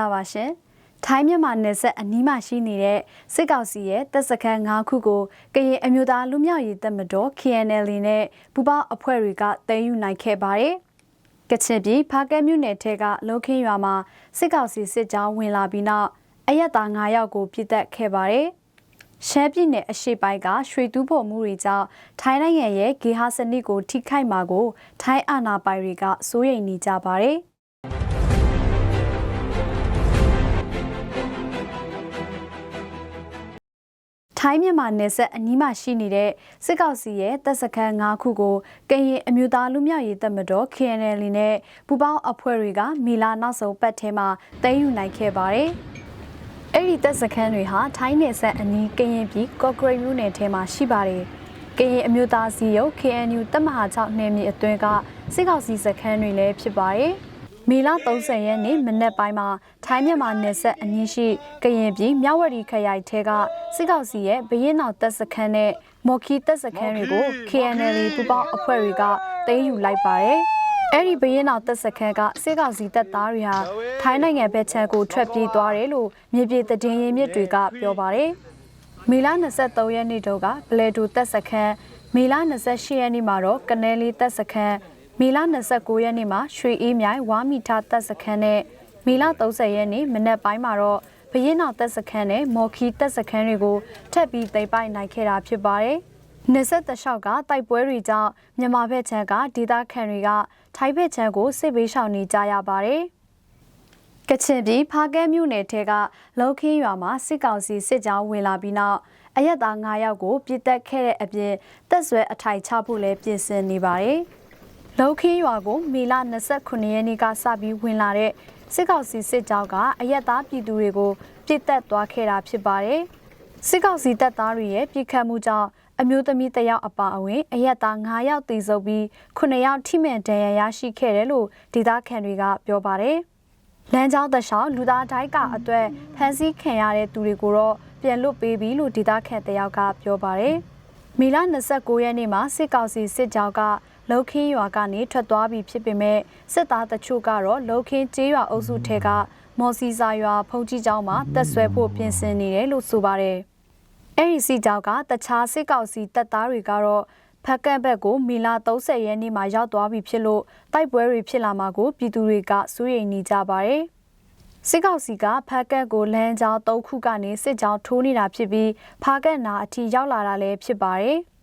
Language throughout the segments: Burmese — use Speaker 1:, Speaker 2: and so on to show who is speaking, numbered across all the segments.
Speaker 1: ္ဂလာပါရှင်။ထိုင်းမြန်မာနယ်စပ်အနီးမှာရှိနေတဲ့စစ်ကောင်စီရဲ့တပ်စခန်း၅ခုကိုကရင်အမျိုးသားလူမျိုးရေးတပ်မတော် KNL နဲ့ပူးပေါင်းအဖွဲ့တွေကတည်ယူနိုင်ခဲ့ပါတယ်။ကချင်ပြည်ဖားကဲမြို့နယ်ထဲကလောခင်းရွာမှာစစ်ကောင်စီစစ်ကြောင်းဝင်လာပြီးနောက်အရက်သား9ယောက်ကိုပြစ်တက်ခဲ့ပါတယ်။ရှမ်းပြည်နယ်အရှေ့ပိုင်းကရွှေတူးဖို့မှုတွေကြောင့်ထိုင်းနိုင်ငံရဲ့ဂေဟာစနစ်ကိုထိခိုက်မှာကို ထိုင်းအာဏာပိုင်တွေကစိုးရိမ်နေကြပါတယ်။ ထိုင်းမြန်မာနယ်စပ်အနီးမှာရှိနေတဲ့စစ်ကောင်စီရဲ့တပ်စခန်း၅ခုကိုကရင်အမျိုးသားလူမျိုးရေးတပ်မတော် KNL နဲ့ပူးပေါင်းအဖွဲ့တွေကမီလာနောက်ဆုံးပတ်ထဲမှာသိမ်းယူနိုင်ခဲ့ပါတယ်။အဲ့ဒီတပ်စခန်းတွေဟာထိုင်းနယ်စပ်အနီးကရင်ပြည်ကော့ဂရိတ်မြို့နယ်ထဲမှာရှိပါတယ်။ကရင်အမျိုးသားစီရုပ် KNU တပ်မဟာ6နယ်မြေအတွင်းကစစ်ကောင်စီစခန်းတွေလည်းဖြစ်ပါတယ်။ မေလ30ရက်နေ့မနက်ပိုင်းမှာထိုင်းမြန်မာနယ်စပ်အနီးရှိကရင်ပြည်မြဝတီခရိုင်ထဲကစစ်ကောင်စီရဲ့ဘရင်နောက်တပ်စခန်းနဲ့မော်ခီတပ်စခန်းတွေကို KNL ပူပေါင်းအဖွဲ့တွေကသိမ်းယူလိုက်ပါတယ်။အဲ့ဒီဘရင်နောက်တပ်စခန်းကစစ်ကောင်စီတပ်သားတွေဟာထိုင်းနိုင်ငံဘက်ခြမ်းကိုထွက်ပြေးသွားတယ်လို့မြေပြင်သတင်းရင်းမြစ်တွေကပြောပါတယ်။မေလ23ရက်နေ့တုန်းကပလဲတူတပ်စခန်းမေလ28ရက်နေ့မှာတော့ကနဲလေးတပ်စခန်း မေလ29ရက်နေ့မှာရွှေအေးမြိုင်ဝါမီထာတပ်စခန်းနဲ့မေလ30ရက်နေ့မနက်ပိုင်းမှာတော့ဘရင်နောက်တပ်စခန်းနဲ့မော်ခီတပ်စခန်းတွေကိုထပ်ပြီးသိမ်းပိုက်နိုင်ခဲ့တာဖြစ်ပါတယ်။နေဆက်တလျှောက်ကတိုက်ပွဲတွေကြောင့်မြန်မာဘက်ခြမ်းကဒေသခံတွေကထိုင်းဘက်ခြမ်းကိုစစ်ဘေးရှောင်နေကြရပါတယ်။ကချင်ပြည်ဖားကဲမြို့နယ်ထဲကလောခင်းရွာမှာစစ်ကောင်စီစစ်ကြောင်းဝင်လာပြီးနောက်အရက်သား9ယောက်ကိုပြစ်တက်ခဲ့တဲ့အပြင်တပ်ဆွဲအထိုင်ချဖို့လည်းပြင်ဆင်နေပါတယ်။ လောခင်းရွာကိုမေလ29ရက်နေ့ကစပြီးဝင်လာတဲ့စစ်ကောင်စီစစ်ကြောင်းကအရက်သားပြည်သူတွေကိုပြစ်တက်သွားခဲ့တာဖြစ်ပါတယ်။စစ်ကောင်စီတပ်သားတွေရဲ့ပြစ်ခတ်မှုကြောင့်အမျိုးသမီးတယောက်အပါအဝင်အရက်သား9ယောက်သေဆုံးပြီး9ယောက်ထိမှန်ဒဏ်ရာရရှိခဲ့တယ်လို့ဒေသခံတွေကပြောပါတယ်။လမ်းကြောင်းတလျှောက်လူသားတိုင်းကအသွက်ဖမ်းဆီးခံရတဲ့သူတွေကိုတော့ပြန်လွတ်ပေးပြီလို့ဒေသခံတယောက်ကပြောပါတယ်။မေလ29ရက်နေ့မှာစစ်ကောင်စီစစ်ကြောင်းက လောခင်းရွာကနေထွက်သွားပြီဖြစ်ပေမဲ့စစ်သားတချို့ကတော့လောခင်းကျေးရွာအုပ်စုထဲကမော်စီစာရွာဖုန်ကြီးကျောင်းမှာတက်ဆွဲဖို့ပြင်ဆင်နေတယ်လို့ဆိုပါတယ်။အဲဒီစီကြောက်ကတခြားစစ်ကောင်စီတပ်သားတွေကတော့ဖက်ကန့်ဘက်ကိုမီလာ30ရက်နေ့မှာရောက်သွားပြီဖြစ်လို့တိုက်ပွဲတွေဖြစ်လာမှာကိုပြည်သူတွေကစိုးရိမ်နေကြပါတယ်။စစ်ကောင်စီကဖက်ကက်ကိုလမ်းကြောင်း၃ခုကနေစစ်ကြောင်းထိုးနေတာဖြစ်ပြီးဖားကက်နာအထိရောက်လာတာလည်းဖြစ်ပါတယ်။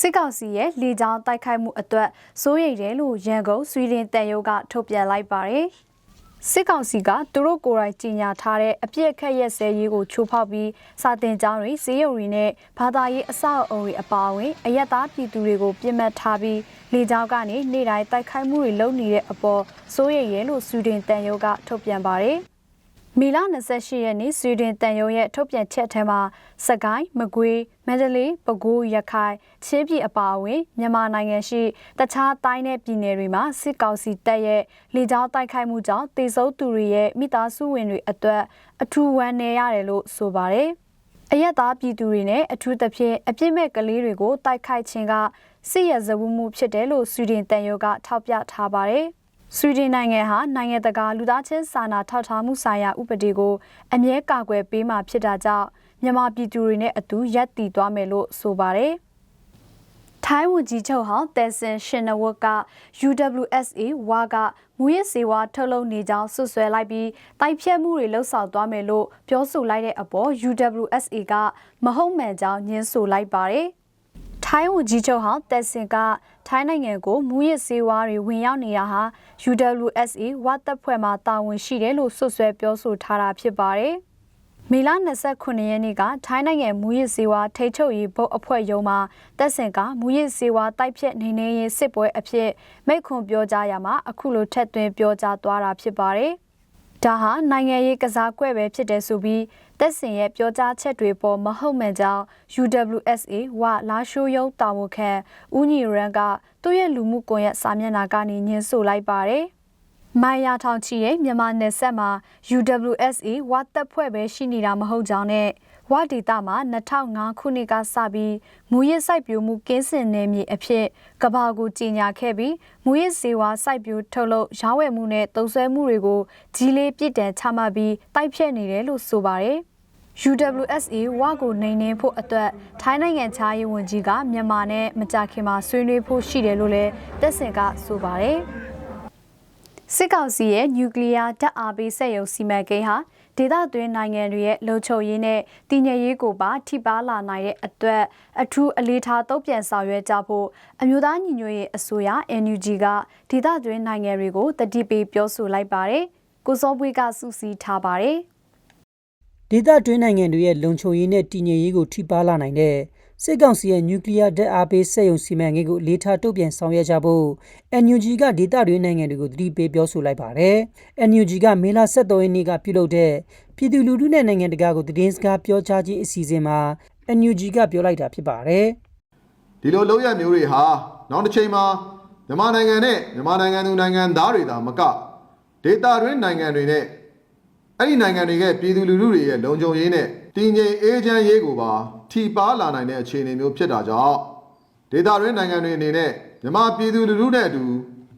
Speaker 1: စစ်ကောင်စီရဲ့လေကြောင်းတိုက်ခိုက်မှုအတွက်စိုးရိမ်တယ်လို့ရန်ကုန်ဆွီဒင်တန်ယုတ်ကထုတ်ပြန်လိုက်ပါတယ်။စစ်ကောင်စီကသူတို့ကိုယ်တိုင်ကြီးညာထားတဲ့အပြစ်အခက်ရက်စဲရေးကိုချိုးဖောက်ပြီးစာတင်ကြောင်းတွေဈေးရုံတွေနဲ့ဘာသာရေးအဆောက်အအုံတွေအပါအဝင်အယက်သားပြည်သူတွေကိုပြစ်မှတ်ထားပြီးလေကြောင်းကနေနေ့တိုင်းတိုက်ခိုက်မှုတွေလုပ်နေတဲ့အပေါ်စိုးရိမ်ရဲလို့ဆွီဒင်တန်ယုတ်ကထုတ်ပြန်ပါတယ်။ မီလ28ရက်နေ့ဆွေဒင်တန်ယုံရဲ့ထုတ်ပြန်ချက်ထဲမှာစကိုင်းမကွေးမန္တလေးပဲခူးရခိုင်ချင်းပြည်အပါအဝင်မြန်မာနိုင်ငံရှိတခြားတိုင်းနယ်ပြည်နယ်တွေမှာစစ်ကောင်စီတပ်ရဲ့လေကြောင်းတိုက်ခိုက်မှုကြောင့်တေဆုံးသူတွေရဲ့မိသားစုဝင်တွေအတွက်အထူးဝမ်းနည်းရတယ်လို့ဆိုပါတယ်။အရက်သားပြည်သူတွေနဲ့အထူးသဖြင့်အပြစ်မဲ့ကလေးတွေကိုတိုက်ခိုက်ခြင်းကစစ်ရဇဝမှုဖြစ်တယ်လို့ဆွေဒင်တန်ယုံကထောက်ပြထားပါတယ်။ ဆွီဒင်နိုင်ငံဟာနိုင်ငံတကာလူသားချင်းစာနာထောက်ထားမှုဆိုင်ရာဥပဒေကိုအမြဲကာကွယ်ပေးမှဖြစ်တာကြောင့်မြန်မာပြည်သူတွေနဲ့အတူရပ်တည်သွားမယ်လို့ဆိုပါတယ်။ထိုင်းဝန်ကြီးချုပ်ဟောင်းတဲဆင်ရှင်နဝတ်က UWSA ဝါကမူရစ်စေဝါထုတ်လုပ်နေကြောင်းဆွဆွဲလိုက်ပြီးတိုက်ဖြတ်မှုတွေလှုပ်ဆောင်သွားမယ်လို့ပြောဆိုလိုက်တဲ့အပေါ် UWSA ကမဟုတ်မှန်ကြောင်းညင်းဆိုလိုက်ပါတယ်။ ထိုင်းဝန်ကြီးချုပ်ဟောင်းတက်စင်ကထိုင်းနိုင်ငံကိုမူရစ်စေဝါတွေဝင်ရောက်နေတာဟာ UWSA ဝတ်တပ်ဖွဲ့မှတာဝန်ရှိတယ်လို့ဆွဆွဲပြောဆိုထားတာဖြစ်ပါတယ်။မေလ29ရက်နေ့ကထိုင်းနိုင်ငံမူရစ်စေဝါထိတ်ချုပ်ရေးဘုတ်အဖွဲ့ရုံးမှာတက်စင်ကမူရစ်စေဝါတိုက်ဖြတ်နေနေရင်စစ်ပွဲအဖြစ်မိတ်ခွန်ပြောကြားရမှာအခုလိုထက်သွင်းပြောကြားသွားတာဖြစ်ပါတယ်။ ဒါဟာနိုင်ငံရေးကစားကွက်ပဲဖြစ်တယ်ဆိုပြီးတက်စင်ရဲ့ပြောကြားချက်တွေပေါ်မဟုတ်မှန်ကြောင်း UWSA ဝလာရှိုးယုံတာဝန်ခံဦးညီရန်ကသူ့ရဲ့လူမှုကွန်ရက်စာမျက်နှာကနေညှင်းဆိုလိုက်ပါတယ်။မိုင်ယာထောင်ချီရဲ့မြန်မာနယ်ဆက်မှာ UWSA ဝတ်တပ်ဖွဲ့ပဲရှိနေတာမဟုတ်ကြောင်းနဲ့ ဝဒေတာမှာ2005ခုနှစ်ကစပြီးမူရစ်စိုက်ပျိုးမှုကင်းစင်နယ်မြေအဖြစ်ကဘာကိုကြီးညာခဲ့ပြီးမူရစ်စေဝါစိုက်ပျိုးထုတ်လုပ်ရောင်းဝယ်မှုနဲ့တုံ့ဆွဲမှုတွေကိုကြီးလေးပြစ်ဒဏ်ချမှတ်ပြီးတိုက်ဖြတ်နေတယ်လို့ဆိုပါတယ်။ UWSA ဝါကိုနိုင်နေဖို့အတွက်ထိုင်းနိုင်ငံခြားရေးဝန်ကြီးကမြန်မာနဲ့မကြခင်မှာဆွေးနွေးဖို့ရှိတယ်လို့လည်းတက်စင်ကဆိုပါတယ်။စစ်ကောင်စီရဲ့နျူကလ িয়ার ဓာတ်အားပေးစက်ရုံစီမံကိန်းဟာ ဒေသတွင်းနိုင်ငံတွေရဲ့လုံခြုံရေးနဲ့တည်ငြိမ်ရေးကိုပါထိပါလာနိုင်တဲ့အတွက်အထူးအလေးထားတုံ့ပြန်ဆောင်ရွက်ကြဖို့အမျိုးသားညီညွတ်ရေးအစိုးရ NUG ကဒေသတွင်းနိုင်ငံတွေကိုတတိပေးပြောဆိုလိုက်ပါတယ်။ကိုစောပွေးကစူးစီးထားပါတယ်။
Speaker 2: ဒေသတွင်းနိုင်ငံတွေရဲ့လုံခြုံရေးနဲ့တည်ငြိမ်ရေးကိုထိပါးလာနိုင်တဲ့ စစ်ကောင်စီရဲ့နျူကလ িয়ার ဓာတ်အားပေးစက်ရုံစီမံကိန်းကိုအလေးထားတုံ့ပြန်ဆောင်ရွက်ကြဖို့ NUG ကဒေသတွင်းနိုင်ငံတွေကိုတတိပေးပြောဆိုလိုက်ပါတယ်။ NUG ကမေလ23ရက်နေ့ကပြုလုပ်တဲ့ပြည်သူလူထုနဲ့နိုင်ငံတကာကိုသတင်းစကားပြောကြားခြင်းအစီအစဉ်မှာ NUG ကပြောလိုက်တာဖြစ်ပါတယ်
Speaker 3: ဒီလိုလုပ်ရမျိုးတွေဟာနောက်တစ်ချိန်မှာမြန်မာနိုင်ငံနဲ့မြန်မာနိုင်ငံသူနိုင်ငံသားတွေသာမကဒေတာတွင်းနိုင်ငံတွေနဲ့ အဲ့ဒီနိုင်ငံတွေကပြည်သူလူထုတွေရဲ့လုံခြုံရေးနဲ့တည်ငြိမ်အေးချမ်းရေးကိုပါထိပါလာနိုင်တဲ့အခြေအနေမျိုးဖြစ်တာကြောင့်ဒေတာတွင်းနိုင်ငံတွေအနေနဲ့မြန်မာပြည်သူလူထုနဲ့အတူ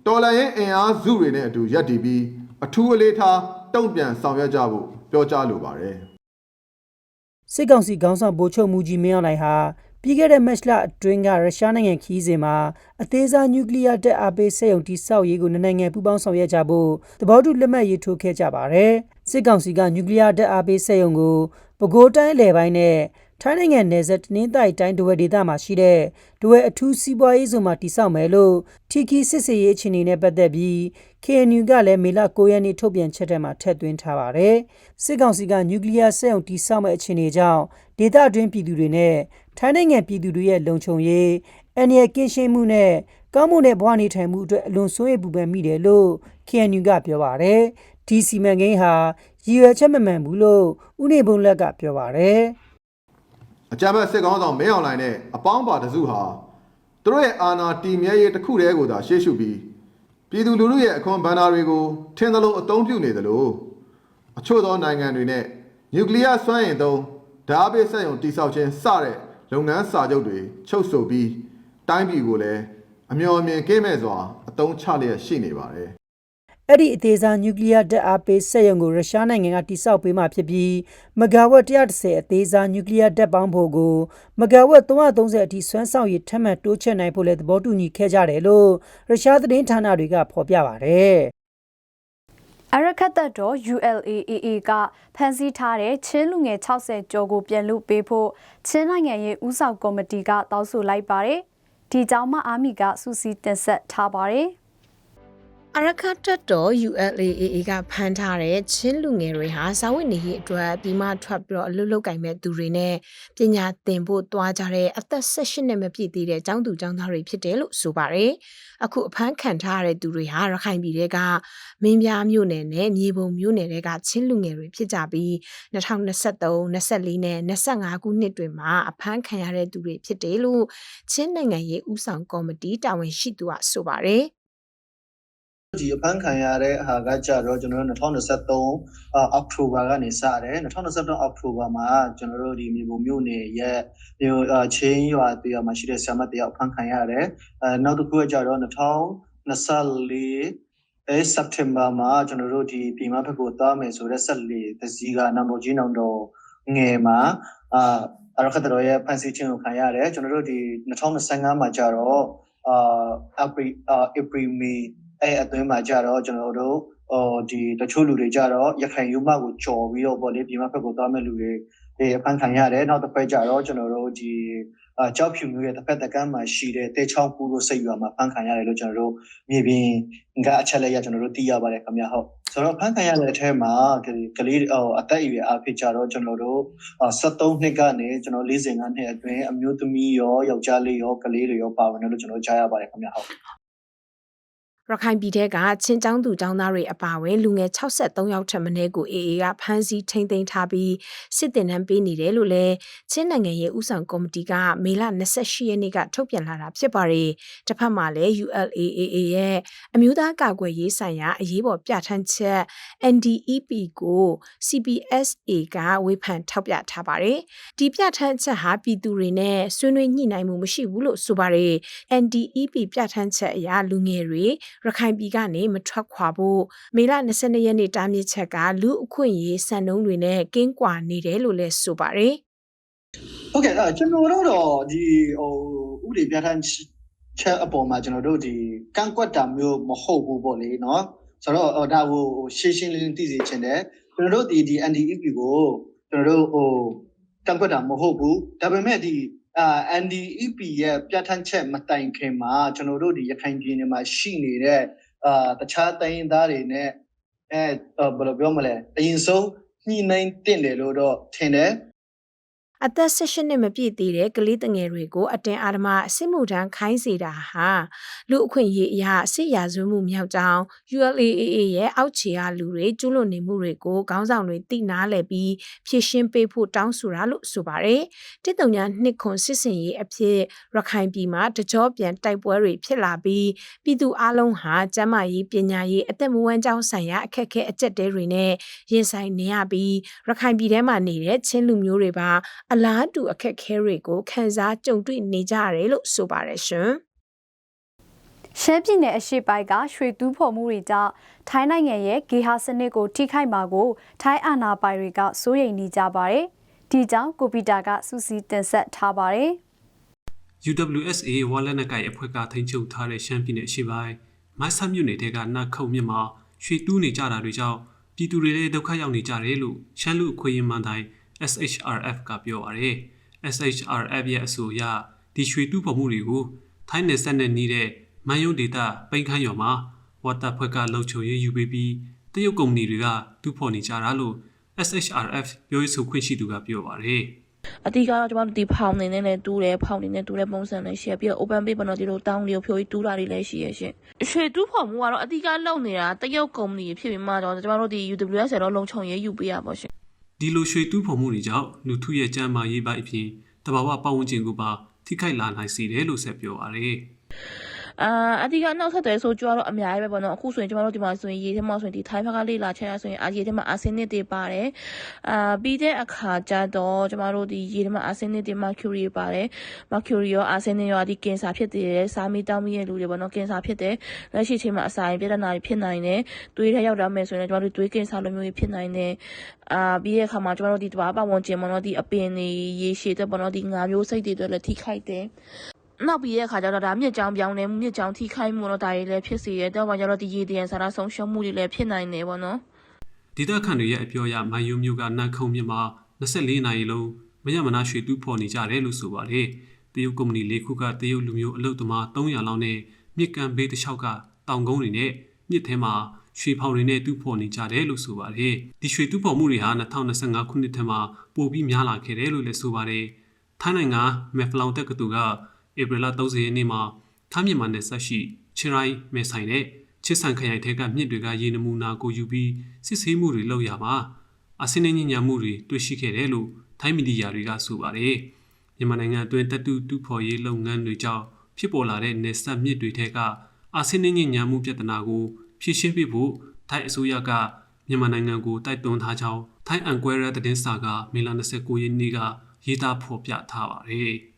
Speaker 3: တော်လှန်ရေးအင်အားစုတွေနဲ့အတူရပ်တည်ပြီးအထူးအလေးထားတုံ့ပြန်ဆောင်ရွက်ကြဖို့ပြောကြားလိုပါတယ်
Speaker 2: စစ်ကောင်စီခေါင်းဆောင်ဗိုလ်ချုပ်မူကြီးမင်းအောင်လှိုင်ဟာ ပြီးခဲ့တဲ့မတ်လအတွင်းကရုရှားနိုင်ငံခီးစဉ်မှာအသေးစားနျူကလ িয়ার တပ်အားပေးစက်ရုံတိစောက်ရေးကိုနှစ်နိုင်ငံပူးပေါင်းဆောင်ရွက်ကြဖို့သဘောတူလက်မှတ်ရေးထိုးခဲ့ကြပါတယ်။စစ်ကောင်စီကနျူကလ িয়ার တပ်အားပေးစက်ရုံကိုပဲခူးတိုင်းအလယ်ပိုင်းနဲ့ ထိုင်းနိုင်ငံနယ်စပ်တနင်္သာရီတိုင်းဒဝယ်ဒေသမှာရှိတဲ့ဒဝယ်အထူးစီးပွားရေးဇုံမှာတိစောက်မယ်လို့ထီကီစစ်စေးရေးအခြေအနေနဲ့ပတ်သက်ပြီး KNU ကလည်းမေလ9ရက်နေ့ထုတ်ပြန်ချက်ထဲမှာထည့်သွင်းထားပါတယ်။စစ်ကောင်စီကနျူကလ িয়ার စက်ရုံတိစောက်မဲ့အခြေအနေကြောင့်ဒေသတွင်းပြည်သူတွေနဲ့ထိုင်းနိုင်ငံပြည်သူတွေရဲ့လုံခြုံရေးအန္တရာယ်ကင်းရှင်းမှုနဲ့ကောင်းမွန်တဲ့ဘဝနေထိုင်မှုအတွက်အလွန်စိုးရိမ်ပူပန်မိတယ်လို့ KNU ကပြောပါတယ်။ဒီစီမံကိန်းဟာရည်ရွယ်ချက်မမှန်ဘူးလို့ဥနေဘုံလက်ကပြောပါတယ်။
Speaker 3: အကြမ်းဖက်စစ်ကောင်းဆောင်မင်းအောင်လှိုင်နဲ့အပေါင်းပါတစုဟာသူတို့ရဲ့အာဏာတည်မြဲရေးတစ်ခုတည်းကိုသာရှေ့ရှုပြီးပြည်သူလူထုရဲ့အခွန်ဘဏ္ဍာတွေကိုထင်သလိုအသုံးပြုနေသလိုအချို့သောနိုင်ငံတွေနဲ့နျူကလ িয়ার စွမ်းအင်သုံးဓာတ်အားပေးစက်ရုံတိစောက်ခြင်းစတဲ့လုပ်ငန်းစာချုပ်တွေချုပ်ဆိုပြီးတိုင်းပြည်ကိုလည်းအမျှော်အမြင်ကင်းမဲ့စွာအသုံးချလျက်ရှိနေပါတယ်
Speaker 2: အဲ့ဒီအသေးစားနျူကလ িয়ার ဓာတ်အားပေးစက်ရုံကိုရုရှားနိုင်ငံကတိစောက်ပေးမှဖြစ်ပြီးမဂါဝတ်130အသေးစားနျူကလ িয়ার ဓာတ်ပေါင်းဖို့ကိုမဂါဝတ်330အထိစွမ်းဆောင်ရည်ထပ်မံတိုးချဲ့နိုင်ဖို့လည်းသဘောတူညီခဲ့ကြတယ်လို့ရုရှားသတင်းဌာနတွေကဖော်ပြပါတယ်
Speaker 1: အရခတ်တပ်တော် ULAAA ကဖမ်းဆီးထားတဲ့ချင်းလူငယ်60ကျော်ကိုပြန်လွှတ်ပေးဖို့ချင်းနိုင်ငံရေးဥဆောင်ကော်မတီကတောင်းဆိုလိုက်ပါတယ်။ဒီကြောင့်မှအာမီကစူးစီးတင်ဆက်ထားပါတယ်။
Speaker 4: အရခတ်တပ်တော် ULAAA ကဖမ်းထားတဲ့ချင်းလူငယ်တွေဟာဇာဝတ်နေရေးအတွက်ပြီးမှထွက်ပြီးတော့အလုလုကင်မဲ့သူတွေနဲ့ပညာသင်ဖို့တွားကြတဲ့အသက်18နှစ်မပြည့်သေးတဲ့ကျောင်းသူကျောင်းသားတွေဖြစ်တယ်လို့ဆိုပါတယ်။အခုအဖမ်းခံထားရတဲ့သူတွေဟာရခိုင်ပြည်တွေကမင်းပြားမြို့နယ်နဲ့မြေပုံမြို့နယ်တွေကချင်းလူငယ်တွေဖြစ်ကြပြီး2023 24နဲ့25ခုနှစ်တွေမှာအဖမ်းခံရတဲ့သူတွေဖြစ်တယ်လို့ချင်းနိုင်ငံရေးဥဆောင်ကော်မတီတာဝန်ရှိသူကဆိုပါတယ်။
Speaker 5: ဒီအဖမ်းခံရတဲ့ဟာကကြတော့ကျွန်တော်တို့2023အောက်တိုဘာကနေစတယ်2023အောက်တိုဘာမှာကျွန်တော်တို့ဒီမြေပုံမြို့နယ်ရဲ့မြို့ချင်းရွာတရားမှာရှိတဲ့ဆရာမတရားအဖမ်းခံရတယ်အဲနောက်တစ်ခုကကြတော့2024အဲစက်တင်ဘာမှာကျွန်တော်တို့ဒီပြည်မဘက်ကိုသွားမယ်ဆိုတဲ့ဆက်လေတစည်းကနောင်တော်ကြီးနောင်တော်ငယ်မှာအာအရခတ်တော်ရဲ့ဖန်ဆီးခြင်းကိုခံရတယ်ကျွန်တော်တို့ဒီ2025မှာကြတော့အာ April April May အဲ့အတွင်းမှာကြတော့ကျွန်တော်တို့ဟိုဒီတချို့လူတွေကြတော့ရခိုင်ယူမကိုကြော်ပြီးတော့ဗောလေပြည်မဘက်ကိုသွားမဲ့လူတွေဒီအဖမ်းခံရတယ်နောက်တစ်ဖက်ကြတော့ကျွန်တော်တို့ဒီအကြောက်ဖြူမျိုးရဲ့တစ်ဖက်တကမ်းမှာရှိတဲ့တဲချောင်းကူတို့စိတ်ရွာမှာဖမ်းခံရတယ်လို့ကျွန်တော်တို့မြေပြင်ကအချက်လက်ရကျွန်တော်တို့သိရပါတယ်ခင်ဗျဟုတ်ဆိုတော့ဖမ်းခံရတဲ့အထက်မှာကလေးဟိုအသက်အရွယ်အဖြစ်ကြတော့ကျွန်တော်တို့73နှစ်ကနေကျွန်တော်45နှစ်အတွင်းအမျိုးသမီးရောယောက်ျားလေးရောကလေးတွေရောပါဝင်တယ်လို့ကျွန်တော်ကြားရပါတယ်ခင်ဗျဟုတ်
Speaker 4: ရခိုင်ပြည်ထဲကချင်းចောင်းသူចောင်းသားတွေအပါအဝင်လူငယ်63ယောက်ထက်မနည်းကို AA ကဖမ်းဆီးထိန်းသိမ်းထားပြီးစစ်တင်နှန်းပေးနေတယ်လို့လည်းချင်းနိုင်ငံရဲ့ဥဆောင်ကော်မတီကမေလ28ရက်နေ့ကထုတ်ပြန်လာတာဖြစ်ပါတယ်။တစ်ဖက်မှာလည်း ULAAA ရဲ့အမျိုးသားကာကွယ်ရေးဆိုင်ရာအရေးပေါ်ပြဋ္ဌာန်းချက် NDEP ကို CPSA ကဝေဖန်ထောက်ပြထားပါတယ်။ဒီပြဋ္ဌာန်းချက်ဟာပြည်သူတွေနဲ့ဆွေးနွေးညှိနှိုင်းမှုမရှိဘူးလို့ဆိုပါတယ်။ NDEP ပြဋ္ဌာန်းချက်အရလူငယ်တွေရခိုင်ပြည်ကနေမထွက်ခွာဖို့မေလ22ရက်နေ့တားမြစ်ချက်ကလူအခွင့်အရေးစံနှုန်းတွေနဲ့ကင်းကွာနေတယ်လို့လည်းဆိုပါတယ်
Speaker 5: ဟုတ်ကဲ့အဲ့ကျွန်တော်တို့တော့ဒီဟိုဥပဒေပြဋ္ဌာန်းချက်အပေါ်မှာကျွန်တော်တို့ဒီကန့်ကွက်တာမျိုးမဟုတ်ဘူးပေါ့လေနော်ဆိုတော့ဟိုဒါကိုရှင်းရှင်းလင်းလင်းသိစေချင်တယ်ကျွန်တော်တို့ဒီဒီ NDEP ကိုကျွန်တော်တို့ဟိုကန့်ကွက်တာမဟုတ်ဘူးဒါပေမဲ့ဒီ အာ NDEP ရဲ့ပြဋ္ဌာန်းချက်မတိုင်ခင်မှာကျွန်တော်တို့ဒီရခိုင်ပြည်နယ်မှာရှိနေတဲ့အာတခြားတိုင်းရင်းသားတွေနဲ့အဲဘယ်လိုပြောမလဲအရင်ဆုံးညှိနှိုင်းတင်တယ်လို့တော့ထင်တယ်
Speaker 4: အသက်16နှစ်မပြည့်သေးတဲ့ကလေးတငယ်တွေကိုအတင်းအာဓမ္မစစ်မှုထမ်းခိုင်းစေတာဟာလူအခွင့်အရေးအရာစစ်ရာဇဝတ်မှုမြောက်ကြောင်း ULAAA ရဲ့အောက်ခြေအားလူတွေကျူးလွန်နေမှုတွေကိုခေါင်းဆောင်တွေသိနာလည်ပြီးဖြည့်ရှင်းပေးဖို့တောင်းဆိုတာလို့ဆိုပါတယ်။တစ်တုံညာနှစ်ခွန်စစ်စင်ရေးအဖြစ်ရခိုင်ပြည်မှာတကြောပြန်တိုက်ပွဲတွေဖြစ်လာပြီးပြည်သူအလုံးဟာကျန်းမာရေးပညာရေးအသက်မွေးကြောင်းဆိုင်ရာအခက်အခဲအကျက်တဲတွေနဲ့ရင်ဆိုင်နေရပြီးရခိုင်ပြည်ထဲမှာနေတဲ့ချင်းလူမျိုးတွေပါအလားတူအခက်အခဲတွေကိုခံစားကြုံတွေ့နေကြရတယ်လို့ဆိုပါတယ်ရှင်။
Speaker 1: ရှမ်းပြည်နယ်အရှေ့ပိုင်းကရွှေတူးဖော်မှုတွေကြောင့်ထိုင်းနိုင်ငံရဲ့ဂေဟာစနစ်ကိုထိခိုက်မှာကိုထိုင်းအာဏာပိုင်တွေကစိုးရိမ်နေကြပါတယ်။ဒီကြောင့်ကိုပီတာကစူးစီးတင်ဆက်ထားပါတယ်။
Speaker 6: UWSA ဝါလက်နက်ကိုင်အဖွဲ့ကထိန်းချုပ်ထားတဲ့ရှမ်းပြည်နယ်အရှေ့ပိုင်းမိုင်းဆာမြို့နယ်တဲကနတ်ခုတ်မြစ်မှာရွှေတူးနေကြတာတွေကြောင့်ပြည်သူတွေလည်းဒုက္ခရောက်နေကြတယ်လို့ရှမ်းလူအခွင့်အရေးမှန်တိုင်း SHRF ကပြောပါရယ် SHRF ရဲ့အဆိုအရဒီရွှေတူးဖော်မှုတွေကိုထိုင်းနယ်စပ်နဲ့နေတဲ့မန်ယုံဒေတာပိန်ခန်းရွာမှာဝတ်တပ်ဖွဲ့ကလှုပ်ချုံရေးယူပေးပြီးတရုတ်ကုမ္ပဏီတွေကတူးဖော်နေကြတာလို့ SHRF ပြောရေးဆိုခွင့်ရှိသူကပြောပါရယ်
Speaker 7: အတိကတော့ကျမတို့ဒီဖောင်နေနဲ့လည်းတူးတယ်ဖောင်နေနဲ့တူးတဲ့ပုံစံလည်းရှိရပြီးတော့ open page ပေါ့နော်ဒီလိုတောင်းလေးကိုဖြိုးပြီးတူးတာတွေလည်းရှိရရှင်ရွှေတူးဖော်မှုကတော့အတိကလုံနေတာတရုတ်ကုမ္ပဏီဖြစ်ပြီးမှတော့ကျမတို့ဒီ UWS တော့လုံခြုံရေးယူပေးရပါရှင်
Speaker 6: ဒီလိုရွှေတူးဖော်မှုတွေကြောင့်လူထုရဲ့ကြမ်းမာရေးပိုင်းအပြင်တဘာဝပတ်ဝန်းကျင်ကိုပါထိခိုက်လာနိုင်စေတယ်လို့ဆက်ပြောပါရယ်
Speaker 7: အာအတိကနောက်ဆက်တွဲဆိုကြတော့အများကြီးပဲပေါ့နော်အခုဆိုရင်ကျမတို့ဒီမှာဆိုရင်ရေထဲမှာဆိုရင်ဒီထိုင်းဘက်ကလေ့လာချက်ရဆိုရင်အာရေထဲမှာအာဆင်းနစ်တွေပါတယ်အာပြီးတဲ့အခါကျတော့ကျမတို့ဒီရေထဲမှာအာဆင်းနစ်တွေမာကျူရီပါတယ်မာကျူရီရောအာဆင်းနစ်ရောဒီကင်ဆာဖြစ်တယ်စားမိတောင်းမိရဲ့လူတွေပေါ့နော်ကင်ဆာဖြစ်တယ်လက်ရှိချိန်မှာအစာရင်ပြဿနာတွေဖြစ်နိုင်တယ်သွေးထဲရောက်လာမယ်ဆိုရင်ကျမတို့သွေးကင်ဆာလိုမျိုးတွေဖြစ်နိုင်တယ်အာပြီးတဲ့အခါမှာကျမတို့ဒီတဘာပတ်ဝန်းကျင်ပေါ့နော်ဒီအပင်တွေရေရှည်တဲ့ပေါ့နော်ဒီငါမျိုးစိတ်တွေအတွက်လည်းထိခိုက်တယ် နောက်ပြီးတဲ့အခါကျတော့ဒါမြစ်ကြောင်ပြောင်းလဲမှုမြစ်ကြောင်ထိခိုက်မှုတော့ဒါတွေလည်းဖြစ်စေတယ်။တော့မှကျတော့ဒီရေတရံစာရဆုံးရှုံးမှုတွေလည်းဖြစ်နိုင်တယ်ပေါ့နော်
Speaker 6: ဒေသခံတွေရဲ့အပြောအရမန်ယုံမျိုးကနတ်ခုံမြစ်မှာ24နာရီလုံးမရမနာရွှေတူးဖော်နေကြတယ်လို့ဆိုပါတယ်။တရုတ်ကုမ္ပဏီလေးခုကတရုတ်လူမျိုးအလုပ်သမား300လောက်နဲ့မြစ်ကန်ဘေးတစ်လျှောက်ကတောင်ကုန်းတွေနဲ့မြစ်ထဲမှာရွှေဖောင်တွေနဲ့တူးဖော်နေကြတယ်လို့ဆိုပါတယ်။ဒီရွှေတူးဖော်မှုတွေဟာ2025ခုနှစ်ထဲမှာပိုပြီးများလာခဲ့တယ်လို့လည်းဆိုပါတယ်။ထိုင်းနိုင်ငံမက်ဖလောင်တက္ကသိုလ်က ဧပြီလ30ရက်နေ့မှာထိုင်းမြန်မာနယ်စပ်ရှိချင်းရိုင်းမဲဆိုင်နဲ့ချစ်ဆန်ခရိုင်ထဲကမြစ်တွေကရေနမူနာကိုယူပြီးစစ်ဆေးမှုတွေလုပ်ရမှာအစင်းနေညညာမှုတွေတွေ့ရှိခဲ့တယ်လို့ထိုင်းမီဒီယာတွေကဆိုပါတယ်မြန်မာနိုင်ငံအတွင်းတပ်တူတူဖော်ရေးလုပ်ငန်းတွေကြောင့်ဖြစ်ပေါ်လာတဲ့နယ်စပ်မြစ်တွေထဲကအစင်းနေညညာမှုပြဿနာကိုဖြေရှင်းပေးဖို့ထိုင်းအစိုးရကမြန်မာနိုင်ငံကိုတိုက်တွန်းထားကြောင်းထိုင်းအန်ကွဲရသတင်းစာကမေလ29ရက်နေ့ကရေးသားဖော်ပြထားပါတယ်။